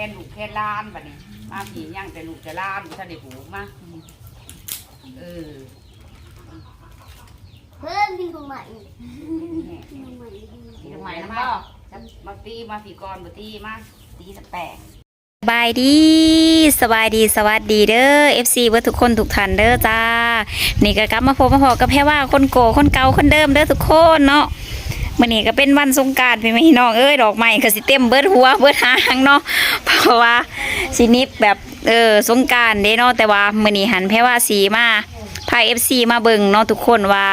ค่ลูกแค่ล้านบัดนี้มาผีย่างแต่ลูกแต่ล้านท่านได้ผูกมาเออเพิ่มกินของใหม่นี่กินของใหม่ดีตีทำไมนะมามาตีมาผีกรมาตีมาตีสแปะสบายดีสบายดีสวัสดีเด้อ FC เบิดทุกคนทุกท่านเด้อจ้า นี่ก็กลับมาพบมาพอกับแพ่ว่าคนโกคนเก่าคนเดิมเด้อทุกคนเนาะ มื่อนี้ก็เป็นวันสงการพี่พี่น้องเอ้ยดอกไม้ก็สิเต็มเบิดหัวเบิดหางเนาะเพราะว่าสินิบแบบเออสงการเด้เนาะแต่ว่ามื่อนี้หันแพ่ว่าสีมาพาย FC มาเบิ่งเนาะทุกคนว่า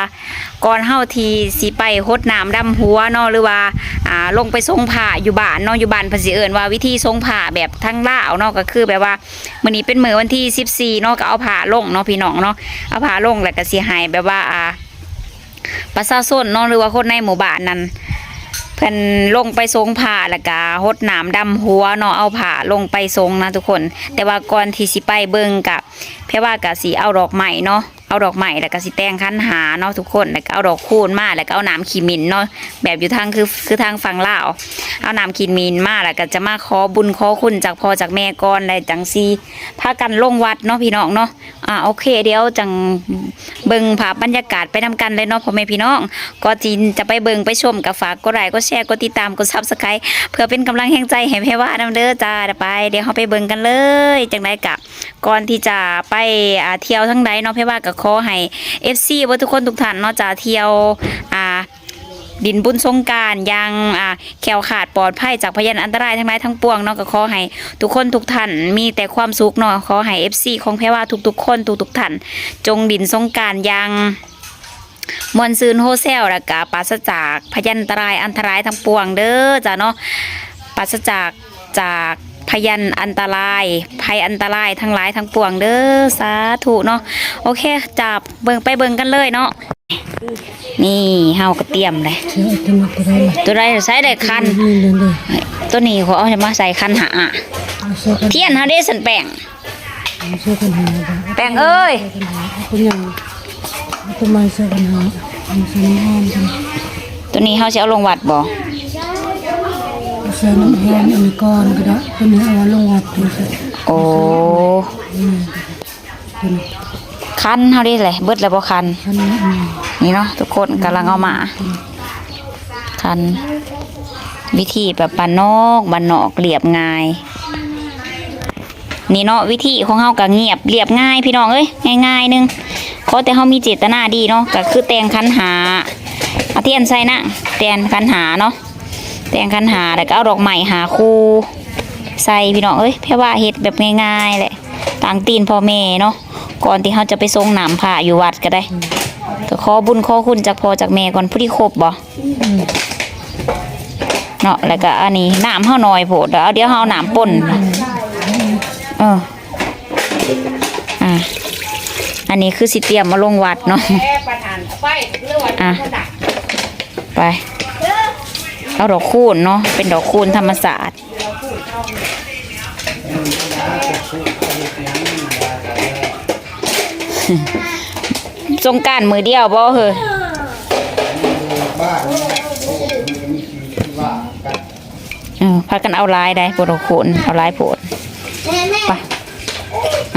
ก่อนเฮาทีสิไปหดน้ำดำหัวเนาะหรือว่าอ่าลงไปทรงผ้าอยู่บ้านเนาะอยู่บ้านเพิ่นสิเอิ้นว่าวิธีทรงผ้าแบบทั้งล่าเนาะก็คือแบบว่ามื้อนี้เป็นมือวันที่ 14เนาะก็เอาผ้าลงเนาะพี่น้องเนาะเอาผ้าลงแล้วก็สิให้แบบว่าอ่า ประชาชนเนาะหรือว่าคนในหมู่บ้านนั้นเพิ่นลงไปทรงผ้าแล้วก็หดน้ำดำหัวเนาะเอาผ้าลงไปทรงนะทุกคน แต่ว่าก่อนที่สิไปเบิ่งกับเพราะว่าก็สิเอาดอกไม้เนาะ เอาดอกไม้แล้วก็สิแต่งคันหาเนาะทุกคนแล้วก็เอาดอกคูณมาแล้วก็เอาน้ำขีมินเนาะแบบอยู่ทางคือคือทางฝั่งลาวเอาน้ำขีมินมาแล้วก็จะมาขอบุญขอคุณจากพ่อจากแม่ก่อนได้จังซีพากันลงวัดเนาะพี่น้องเนาะอ่าโอเค เดี๋ยวจังเบิ่งภาพบรรยากาศไปนำกันเลยเนาะพ่อแม่พี่น้องก็จินจะไปเบิ่งไปชมกับฝากกดไลค์กดแชร์กดติดตามกดซับสไครต์เพื่อเป็นกำลังแห่งใจให้แพ่ว่านำเด้อจ้าเดี๋ยวไป เดี๋ยวเราไปเบิ่งกันเลยจังไดกะก่อนที่จะไปอ่าเที่ยวทั้งใดเนาะแพ่ว่าก็ขอให้ FC ว่าทุกคนทุกท่านเนาะจะเที่ยวอ่าดินบุญสงการยังอ่าแขวขาดปลอดภัยจากพยานอันตรายทั้งหลายทั้งปวงเนาะก็ขอให้ทุกคนทุกท่านมีแต่ความสุขเนาะขอให้ FC ของแพรว่าทุกๆ คนทุกๆท่านจงดินสงการยังมวลซืนโฮเซลแล้วก็ปราศจากพยันตรายอันตรายทั้งปวงเด้อจ้ะเนาะปราศจากจาก พยันอันตราย ภัยอันตรายทั้งหลายทั้งปวงเด้อสาธุเนาะโอเคจับเบิ่งไปเบิ่งกันเลยเนาะนี่เฮาก็เตรียมเลยตัวมาตัวไรล่ะใดใช้ได้คันตัวนี้เขาเอาจะมาใส่คันหาเอาเชื่อกันเทียนเขาได้สันแป้งแป้งเอ้ยตัวนี้เขาจะเอาลงวัดบ่ เอาเชื่น้ำหอมอันนี้ก่อนก็ได้ตัวนี้เอาลงวัดตัวเชื่อโอ้วนี้คันเขาได้เลยเบิดแล้วบ่คันอันนี้อันนี้นี่เนาะทุกคนกำลังเอามา คัน วิธีแบบบานนอกบานนอกเรียบง่าย นี่เนาะวิธีของเฮาก็เงียบเรียบง่ายพี่น้องเอ้ยง่ายๆหนึงขอแต่เฮามีเจตนาดีเนาะก็คือแต่งคันหาเอาเทียนใส่นะแต่งคันหาเนาะ แต่งคันหาแล้วก็เอาดอกไม้หาคู่ ใส่พี่น้องเอ้ยแพ่ว่าเฮ็ดแบบง่ายๆแหละต่างตีนพ่อแม่เนาะก่อนที่เฮาจะไปทรงน้ำผ้าอยู่วัดก็ได้ก็ขอบุญขอคุณจากพ่อจากแม่ก่อนผู้ที่ครบบ่เนาะแล้วก็อันนี้น้ำเฮาน้อยโพดเดี๋ยวเอาเดี๋ยวเฮาเอาน้ำป่นเอออะอันนี้คือสิเตรียมมาลงวัดเนาะแค่ประธานไปเรื่องวันอะกระดักไป เอาดอกคูณเนาะเป็นดอกคูณธรรมศาสตร์สงการมือเดียวบ่เหรอพากันเอาลายได้ปวดคูณเอาลายโผดแม่แม่ไป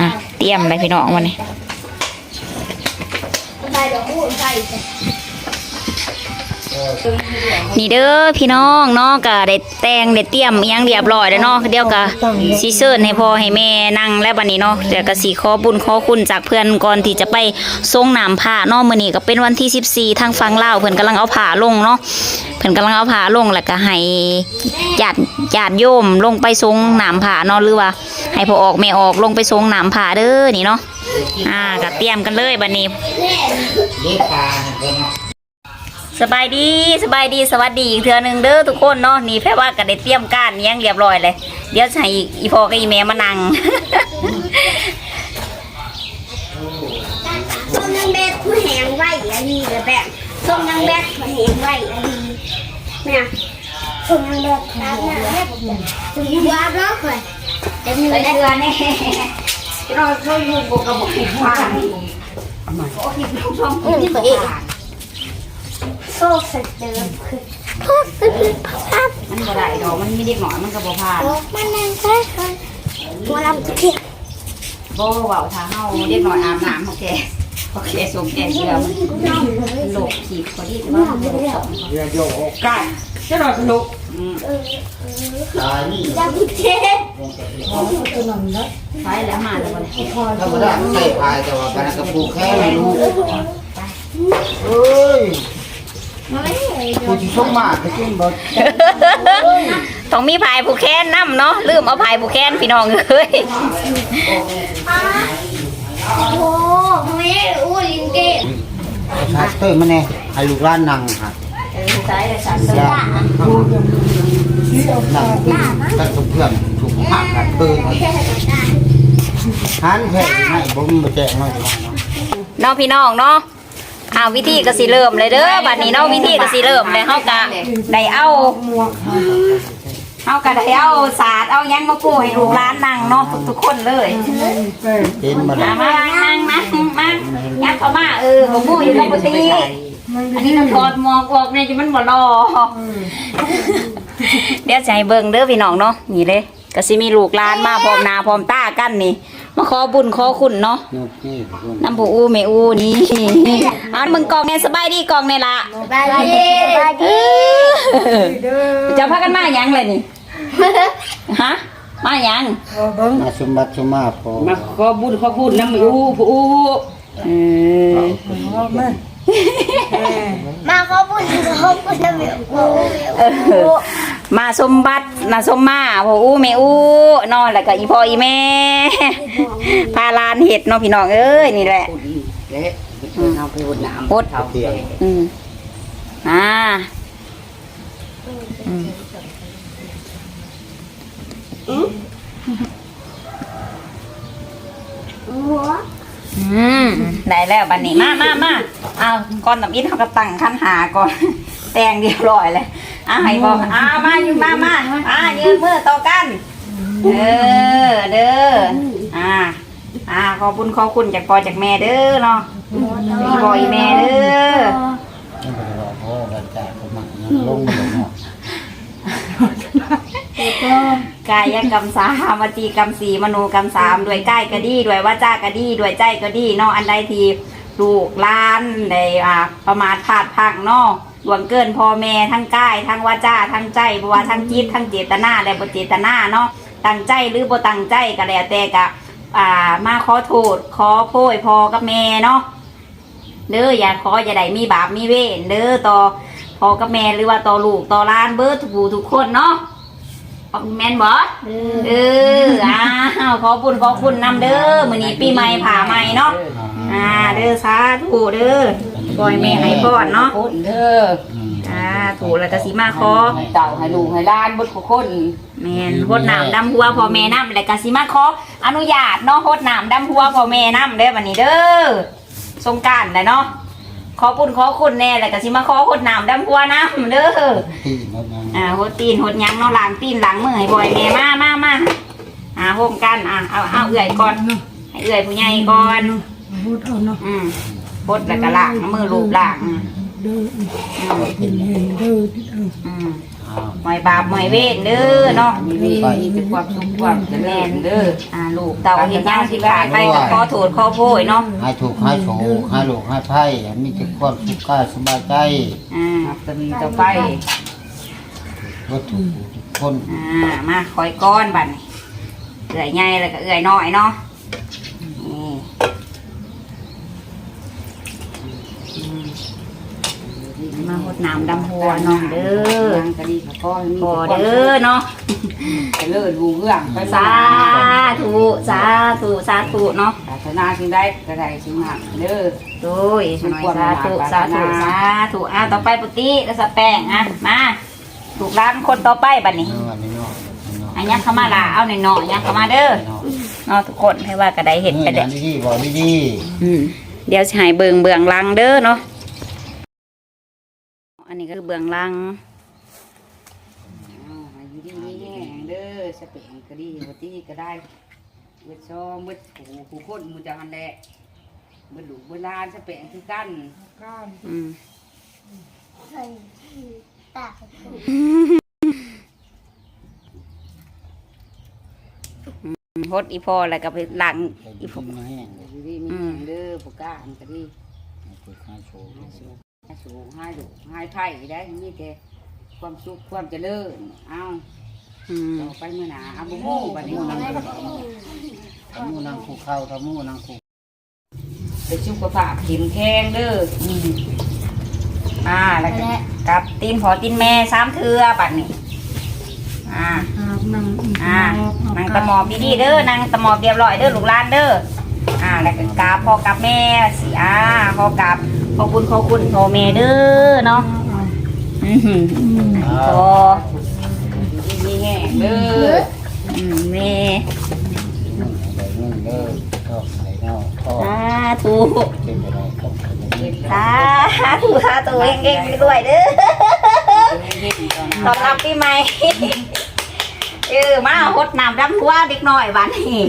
อะเตรียมเลยพี่น้องวันนี้ นี่เด้อพี่น้องเนาะก็ได้แต่งได้เตรียมอิหยังเรียบร้อยแล้วเนาะเดี๋ยวก็สิเชิญให้พ่อให้แม่นั่งแล้วบัดนี้เนาะเดี๋ยวก็สิขอบุญขอคุณจากเพื่อนก่อนที่จะไปทรงน้ำผ้าเนาะมื้อนี้ก็เป็นวันที่ 14ทางฝั่งลาวเพิ่นกำลังเอาผ้าลงเนาะเพิ่นกำลังเอาผ้าลงแล้วก็ให้ญาติญาติโยมลงไปทรงน้ำผ้าเนาะหรือว่า ให้พ่อออกแม่ออกลงไปทรงน้ำผ้าเด้อนี่เนาะอ่าก็เตรียมกันเลยบัดนี้ สบายดีสบายดีสวัสดีอีกเทื่อหนึงเด้อทุกคนเนาะนี่แพ่ว่าก็ได้เตรียมการอิหยังเรียบร้อยเลย เดี๋ยวจะให้อีพ่อกับอีแม่มานั่งส้มนางแบกผู้แหงไว้อันนี้เลยแบบส้มนางแบกผู้แหงไว้อันนี้แม่ส้มนางแบกตามนางแบกส้มนางแบกร้องเลยจะมีไปอะไรเทื่อนี่เราช่วยลูกบอกกับบอกผิดพลาดอืมตัวเอง โซ่สเตอร์คือพ่อซื้อภาพมันบ่ได้ดอกมันมีเด็กหน่อยมันก็บ่พลาดมันนางแค่ค่ะหัวลำเทียโบเว้าถ้าเฮาเด็กน้อยอาบน้ำโอเคโอเคสมแก่เชื่อมันโลกขีดพอดีแต่ว่าโลกสองเรือโยกออกใกล้จะรอสนุกอืมตายนี่ลำเทียตัวนั้นละไปแล้วมาแล้วบ่เนี่ยธรรมดาใส่พายแต่ว่าการกระปูแค่ไม่รู้เอ้ย ผู้ที่ส่งมาก็จึงบ่ต้องมีพายผู้แค้นนํเนาะลืมเอาพายผู้แค้นพี่น้องเอ้ยโอ้แม่อู้ลิงเกตชาเตอร์มาแน่ให้ลูกร้านนั่งค่ะเออใช้ได้สั่นยานั่งกันกับเพื่อนถูกหักกันเปิ้ลหันแค่ให้บ่มีมาแจ้งมาเนาะเนาะพี่น้องเนาะ อ้าววิธีก็สิเริ่มเลยเด้อบัดนี้เนาะวิธีก็สิเริ่มเลยเฮากะได้เอาหมวกค่ะเฮากะได้เอาศาสตร์เอาหยังมาปูให้ลูกหลานนั่งเนาะทุกๆคนเลยแป้งเห็นมามาแล้วมานั่งมามายักเข้ามาเออผมปูอยู่กับปกติอันนี้ต้องถอดหมวกออกเนี่ยจะมันบ่รอเดี๋ยวจะให้เบิ่งเด้อพี่น้องเนาะนี่เลยก็สิมีลูกหลานมาพร้อมหน้าพร้อมตากันนี่ มาขอบุญขอคุณเนาะนี่นี่ทุกคนน้ำผูอูเมอูนี่เอามึงกองเนี่ยสบายดีกองเนี่ยละบายดีบายดีจะพากันมาหยังเลยนี่ฮะมาหยังเอาเบิ่งมาสมบัติสมมาพอมาขอบุญขอบุญน้ำอูผู้อูเออเอาแม่แม่มาขอบคุณขอบคุณนะแม่โอ้เออ มาสมบัตินาสมมาผูอูเมอูนอนแล้วก็อีพ่ออีแม่ พาลานเห็ดเนาะพี่น้องเอ้ยนี่แหละบุญเละเอาไปบุญน้ำพุดเท่าเทียมอืมอ่าอืมหัวอืมได้แล้วบันนี้มามามาเอาก่อนตำอิดเขาก็ตั้งขั้นหาก่อน แต่งเรียบร้อยเลยอะให้บอกอ่ามาอยู่มามาอ่ายืนมือต่อกันเด้อเด้ออ่าอ่าขอบคุณขอบคุณจากพ่อจากแม่เด้อเนาะพี่บอยแม่เด้อนี่ก็ว่าพอกันจากก็มาลงมาเนาะกายกรรมสามวจีกรรมสีมโนกรรมสามด้วยกายก็ดีด้วยวาจาก็ดีด้วยใจก็ดีเนาะอันใดที่ลูกหล้านได้อ่าประมาทพลาดพลังเนาะ ล่วงเกินพ่อแม่ทั้งกายทั้งวาจาทั้งใจบ่ว่าทั้งจิตทั้งเจตนาและบ่เจตนาเนาะตั้งใจหรือบ่ตั้งใจก็แล้วแต่กะอ่ามาขอโทษขอโพยพ่อกับแม่เนาะเด้ออย่าขออย่าได้มีบาปมีเวรเด้อต่อพ่อกับแม่หรือว่าต่อลูกต่อหล้านเบิดทุกผู้ทุกคนเนาะแมนบอสเอออ้าวขอบุญขอคุณนำเด้อมื้อนี้ปีใหม่ผ่าใหม่เนาะอ่าเด้อสาธุเด้อ ปล่อยแม่ให้พรเนาะคนเด้ออ่าถูกแล้วก็สิมาขอให้เต่าให้ลูกให้หล้านบุญของคน แม่นโคดน้ำดำหัวพ่อแม่น้ำแล้วก็สิมาขออนุญาตเนาะโคดน้ำดำหัวพ่อแม่น้ำเด้อวันนี้เด้อสงกรารเลยเนาะขอบุญขอคุณแน่แล้วก็สิมาขอโคดน้ำดำหัวน้ำเด้อ ที่นั่นนะอ่าโหดตีนโหดหยังเนาะล้างตีนล้างมือให้บ่อยแม่มามามาอ่าโฮมกันอ่าเอาเอาเอื่อยก่อนให้เอื่อยผู้ใหญ่ก่อน พูดเอาเนาะอืม พดแล้วก็ล้างมือลูบล้างอืมเด้ออืมเห็นเห็นเด้อที่เอาอืมอ้าวหมอยบาปหมอยเวทเด้อเนาะมีมีมีแต่ความสุขความเจริญเด้ออ่าลูกเต่าเห็นยังสิขายไปก็ขอโทษขอโพยเนาะให้ถูกให้โฉให้ลูกให้ไพ่มีแต่ความสุขกายสบายใจอ่าครับจะมีต่อไป วัตถุทุกคน อ่ามาคอยก้อนบัดนี้เอื่อยใหญ่แล้วก็เอื่อยน้อยเนาะนี่อื มมาหดน้ำดำหัวน้องเด้อยังก็ดีค่ะพ่อมีพอเด้อเนาะเจริญรุ่งเรืองไปสาธุสาธุสาธุเนาะศาสนาสิ่งใดก็ได้สิ่งนั้นเด้อโดยหน่อยสาธุสาธุสาธุอะต่อไปปุติแล้วสแป้งอะมาถูกร้านคนต่อไปบัดนี้เนื้อนี่เนาะนี่เนาะอันยักเข้ามาละเอาหน่อยๆยักเข้ามาเด้อเนาะเนาะทุกคนให้ว่ากระไดเห็นไปเนื้เด้อดีๆบอกดีอืม เดี๋ยวสิให้เบืองเบืองลังเด้อเนาะอันนี้ก็คือเบืองลังเอาให้อยู่ดีมีแห้งเด้อสเปงก็ดีบ่ตีก็ได้เบิดซอมเบิดผู้ผู้คนหมู่จังหันแหละเบิดลูกเบิดหลานสเปงคือกันอืมใส่ตาหฮดอีพ่อแล้วก็ไปหลังอีพวกมาแห้งเลยอยู่ดีมีแห้ง เด้อผู้กล้าอันก็ดีให้โชว์ให้สูงให้สูงให้ดุให้ไผ่ได้มีแต่ความสุขความเจริญเอาต่อไปมื้อหนาเอาบ่ฮู้บัดนี้ทำมูนังคูเข้าทำมูนังคูไปสุขภาพเข้มแข็งเด้ออ่าแล้วก็กับตีนพอตีนแม่สามเทือบัดนี้อ่าครับนั่อ่านางตะหมอบดีเด้อนางตะหมอบเรียบร้อยเด้อลูกลานเด้อ อ่าแล้วก็กราบพ่อกับแม่สิอ่าพ่อกับขอบคุณขอบคุณพ่อแม่เด้อเนาะอือหืออ้าพ่ออยู่แห้งเด้ออืมแม่สาธุสาธุสาธุเก่งๆด้วยเด้อเฮ็ดๆตอนตอนรับปีใหม่เออมาหดน้ำดำหัวเด็กน้อยบ้านนี้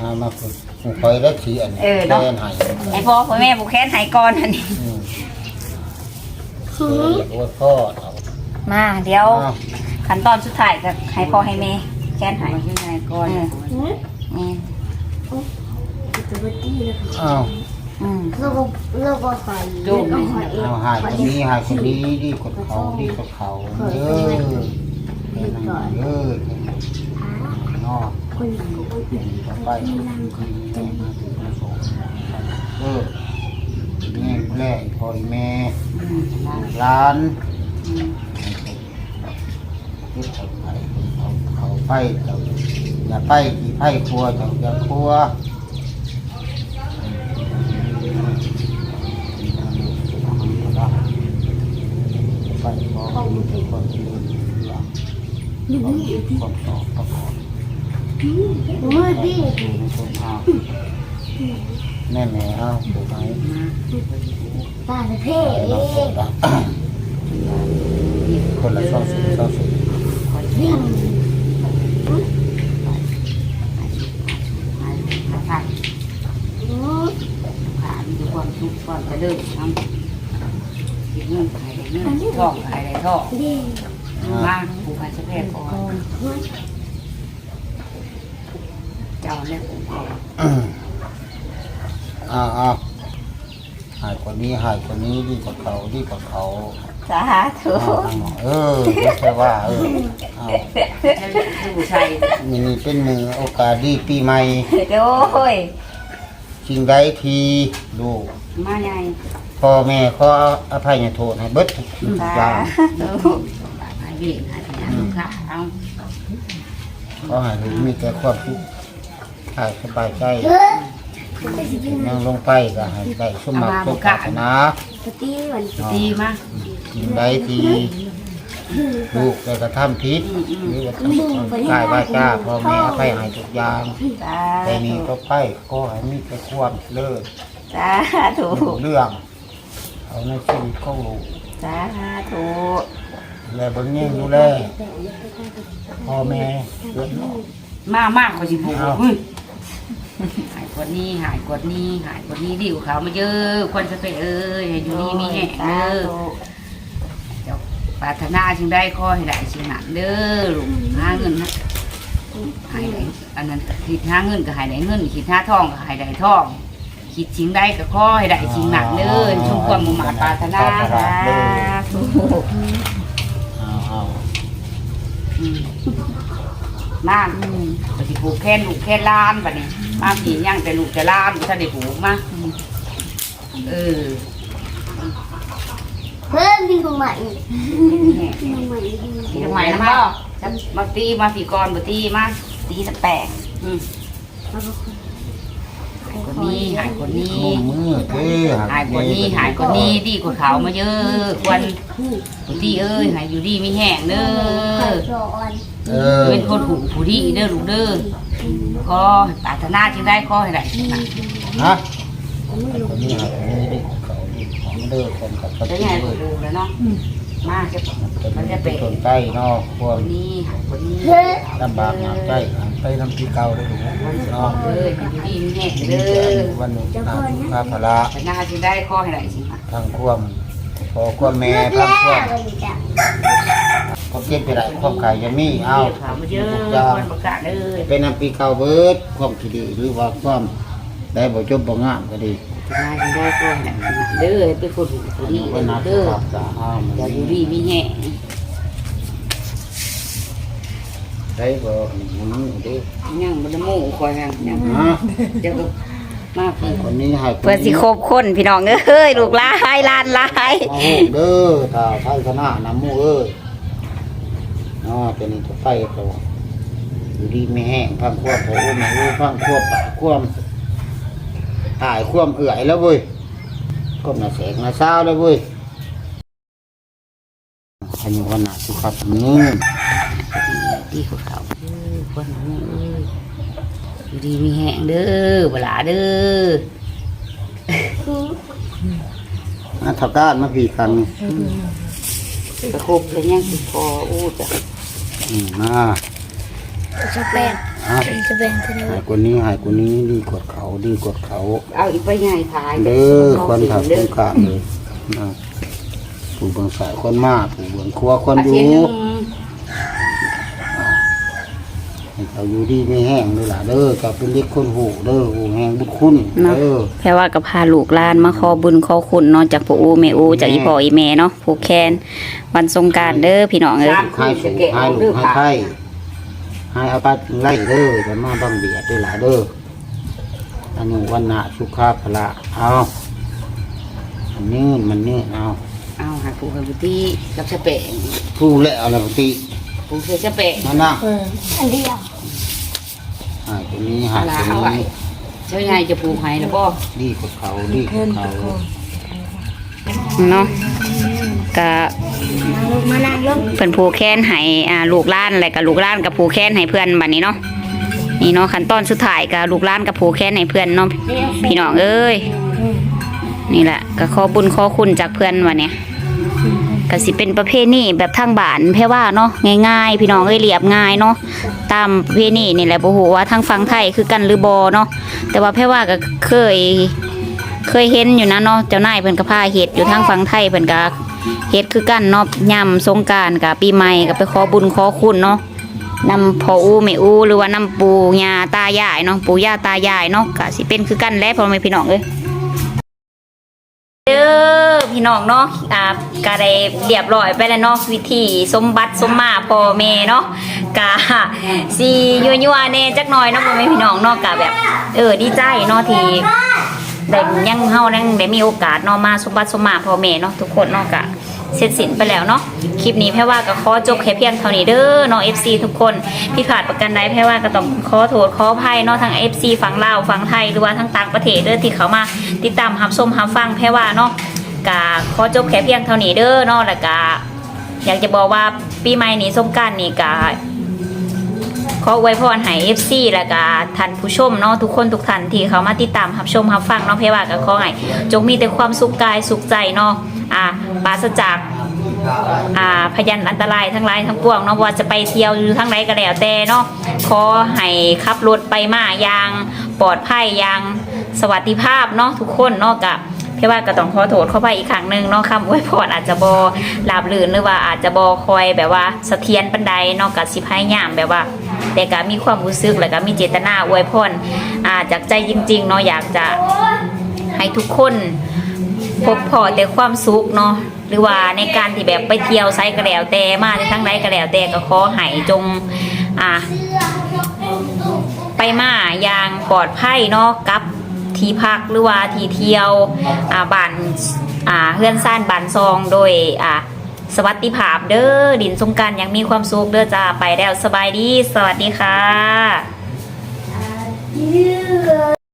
มามาฝึก คอยได้สีอันนี้เออเนาะแล่นใหายไอพ่อพ่อแม่ผูกแขนให้ก่อนอันนี้ อืมโอ้ยพ่อเอามาเดี๋ยวอ้าวขั้นตอนสุดท้ายก็ให้พ่อให้แม่แขนให้มาที่ไหนก่อนอืมอ้าวอืมเราก็เราก็ใส่จุ่มเอาหายคนนี้หายคนนี้ดีกดเขาดีกดเขาเด้อเด้อเด้อนอก คนหนึ่งก็เอไปเออแม่แม่พ่อแม่ร้านที่เขาไปเขาเขาไปเจ้าอย่าไปที่ไพ่ครัวเจ้าอย่าครัวไปขอความจริญความความต่อประกอบ มือดีแม่แม่เอาถูกไหมตาเท่คนละช่องสองสิบเรื่องความทุกข์ความกระเดิ่งทำคิดเงินขายได้เงินทองขายได้ทองมาผู้พันสะเพศก่อน จ้าและผู้ก่อนอ้าวอ้าวหายคนนี้หายคนนี้ดีกว่าเขาดีกว่าเขาสาธุเออไม่ใช่ว่าเออเอาผู้ชายนี่นี่เป็นมือโอกาสดีปีใหม่โดยชิงได้ทีลูกมาใหญ่พ่อแม่ขออภัยโทษให้เบิดทุกสิ่งทุกอสาย่างธุหายเวียนหายพยานลูกค้าเอาขอให้ลูกมีแต่ความสุข หายสบายใจนั่งลงไปก็ให้ได้สมบัติสมปรารถนาปฏิวันดีมาสิ่งใดที่ลูกได้กระทำผิดหรือว่าทำกายวาจาพ่อแม่อภัยให้ทุกอย่างสาแต่ธุนี้ก็ไปก็ให้มีแต่ความเลิศสาธุเรื่องเอาในชีวิตของลูกสาธุและเบิ่งแย่งดูแลพ่อแม่เพื่อนน้องมากมากกว่าสิบหกเอาเฮ้ย หายกว่านี้หายกว่านี้หายกว่านี้ดีกว่าเขามาเยอะคนจะไปเอ้ยให้อยู่นี่มีแห่งสาเด้อธุเจ้าปรารถนาจึงได้ขอให้ได้สิ่งนั้นเด้อลูกหาเงินนะให้ได้อันนั้นคิดหาเงินก็ให้ได้เงินคิดหาทองก็ให้ได้ทองคิดสิ่งใดก็ขอให้ได้สิ่งนั้นเด้อชมความมุ่งมั่นปรารถนาสาธุเอาเอาอื มมาปฏิปลูกแค่ลูกแค่ล้านบัดนี้มาผีย่างแต่ลูกแต่ล้านถ้าได้ปลูกมาเออเพิ่มดีของใหม่แหม่ของใหม่ดีที่ทำไมนะมาจะมาตีมาผีกรบ่ตีมาตีสแปงอืมหายค นนี้หายคนนี้ลูกมือเด้หายคนนี้หายคนนี้ดีกว่าเขามาเยอะควรผู้ที่เอ้ยหายอยู่ดีมีแห้งเด้ไข่อร้อนเออเป็นคนหูผู้ดีเด้อลูกเด้อขอปรารถนาจึงได้ขอให้ได้สิ่งนั้นฮะคนนี้หาคนนี้ได้เขาดีของเด้อคนกับปได้ฏิไงบัติดูแล้วเนาะ มาจะมันจะเป็นต้นใกล้นอกพวคกนนี้คนนี้ลำบากหนักใจไปทำที่เก่าได้ดูเนาะเอ้ยอยู่ดีมีแห้งมีเด้แต่อวันหนึ่งทางพระพระปรารถนาจึงได้ข้อให้ได้สิ่งนั้นทางความพอความแม่ทางความเลยจ้วามเจ็บไปได้ความไข่จะมีเอาจะเป็นน้ำปีเก่าเบิดความคิดดีหรือว่าความได้บ่จบบ่งามก็ดี ทนายฉันได้ก็แหละเด้อเป็นคนหูคนนี้เป็นนักเด้อขับสาห้ามอย่าอยู่ดีมีแห่งได้บ่มันดียังมันจะโม่คอยยังยังนะจะก็มากคนนี้ให้เพื่อสิครบคนพี่น้องเอ้ยลูกลายลานลายมาฮู้เด้อถ้าไทยชนะน้ำหมูเอ้ยอ๋อตัวนี้จะไปตัวอยู่ดีไม่แห้งพังควบโผล่ม่รู้พังควบปากควบ ตายควบเอื่อยแล้วเว้ยก้มหน้าแสงหน้าเช้าแล้วเว้ยอันนี้วันหน้าสุขับนู่นดีกว่าเขาเด้อคนหูเอ้ยอยู่ดีมีแห่งเด้อเวลาเด้ออาทับด้านมาผีครั้งนี้กระคบเลยยังสิพออู้จ้ะอืมมาจะแปง อะจะแปงจะได้หายกว่านี้หายกว่านี้ดีกว่าเขาดีกว่าเขา เอาอีกไปใหญ่ทายเด้อคนถักคนขาดเลยนะผู้เบางสายคนมากผู้เบางครัวคนอยู่อาทิตย์หนึ่งให้เขาอยู่ดีไม่แห้งเลยล่ะเด้อกับเป็นเด็กคนหูเด้อหูแห้งบุญคุณเด้อแพ่ว่าก็พาลูกหลานมาขอบุญขอคุณเนาะจากปู่อูแม่อูจากอีพ่ออีแม่เนาะผูกแคนวันสงกรารเด้อพี่น้องเอ้ยให้สูงให้ลูกให้ไข่ ให้เอาไปไล่เด้อจะมาบังเบียดด้วยล่ะเด้ออันนี้วันหนาสุขาพละเอาอันนี้มันนี่เอาเอาหาปูกับที่กับสเปะผู้แล้วอะไรปกติปูเคยสเปะนั่นนะอันเดียวหายตัวนี้หายลาตัวเอาไว้นี้เจ้าใหญ่จะปูให้แล้วก็ดีกว่าเขาดีกว่าเขาเนาะก็ นั่งลงมานั่งลงเพิ่นผูกแคนให้อ่าลูกหล้านอะไรกับลูกหล้านกับผูกแคนให้เพื่อนบัดนี้เนาะนี่เนาะขั้นตอนสุดท้ายกับลูกหล้านกับผูกแคนให้เพื่อนเนาะพี่น้องเอ้ยนี่แหละก็ขอบุญขอคุณจากเพื่อนวันเนี้ยก็สิเป็นประเพณีแบบทางบ้านแพ่ว่าเนาะง่ายๆ พี่น้องเอ้ยเรียบง่ายเนาะตามประเพณีนี่แหละบ่ฮู้ว่าทางฝั่งไทยคือกันหรือบ่เนาะแต่ว่าแพ่ว่าก็เคยเคยเห็นอยู่นะเนาะเจ้านายเพิ่นก็พาเฮ็ดอยู่ทางฝั่งไทยเพิ่นก็ เฮ็ดคือกันเนาะยาสงการกับปีใหม่ก็ไปขอบุญขอคุณเนาะนำพ่ออูแม่อูหรือว่านำปู่ย่าตายายเนาะปู่ย่าตายายเนาะก็สิเป็นคือกันแหละพ่อแม่พี่น้องเอ้ยเด้อพี่น้องเนาะอ่าก็ได้เรียบร้อยไปแล้วเนาะวิธีสมบัติสมมาพ่อแม่เนาะกะสิยั่วๆแน่จักหน่อยเนาะพ่อแม่พี่น้องเนาะกะแบบ เออดีใจเนาะที่ได้ยังเฮายังได้มีโอกาสเนาะมาสมบัติสมมาพ่อแม่เนาะทุกคนเนาะกะ เสร็จสิ้นไปแล้วเนาะคลิปนี้แพ่ว่าก็ขอจบแค่เพียงเท่านี้เด้อเนาะ FC ทุกคนพี่ขาดประกันใดแพ่ว่าก็ต้องขอโทษขออภัยเนาะทั้ง FC ฝั่งลาวฝั่งไทยหรือว่าทั้งต่างประเทศเด้อที่เขามา ติดตามรับชมรับฟังแพ่ว่าเนาะกะขอจบแค่เพียงเท่านี้เด้อเนาะแล้วก็อยากจะบอกว่าปีใหม่นี้สงกรารนี่กะ ขออวยพรให้ FC แล้วก็ท่านผู้ชมเนาะทุกคนทุกท่านที่เขามาติดตามรับชมรับฟังเนาะเพว่าก็ขอให้จงมีแต่ความสุขกายสุขใจเนาะอ่าปราศจากอ่าพยันอันตรายทั้งหลายทั้งปวงเนาะว่าจะไปเที่ยวอยู่ทั้งไหนก็แล้วแต่เนาะขอให้ขับรถไปมาอย่างปลอดภัยอย่างสวัสดิภาพเนาะทุกคนเนาะกับ เพว่าก็ต้องขอโทษเข้าไปอีกครั้งหนึ่งเนาะคำอวยพรอาจจะบอลาบลื่นหรือว่าอาจจะบอคอยแบบว่าสะเทียนปันใดเนาะกับสิพายยามแบบว่า แต่ก็มีความรู้สึกแล้วก็มีเจตนาอวยพรอ่าจากใจจริงๆเนาะอยากจะให้ทุกคนพบพอแต่ความสุขเนาะหรือว่าในการที่แบบไปเที่ยวไซก็แล้วแต่มาในทั้งใดก็แล้วแต่ก็ขอให้จงอ่าไปมาอย่างปลอดภัยเนาะกับ ที่พักหรือว่าที่เที่ยวอ่าบ้านอ่าเฮือนซ่านบ้านซองโดยอ่าสวัสดิภาพเด้อดินสงการยังมีความสุขเด้อจ้าไปแล้วสบายดี สวัสดีค่ะ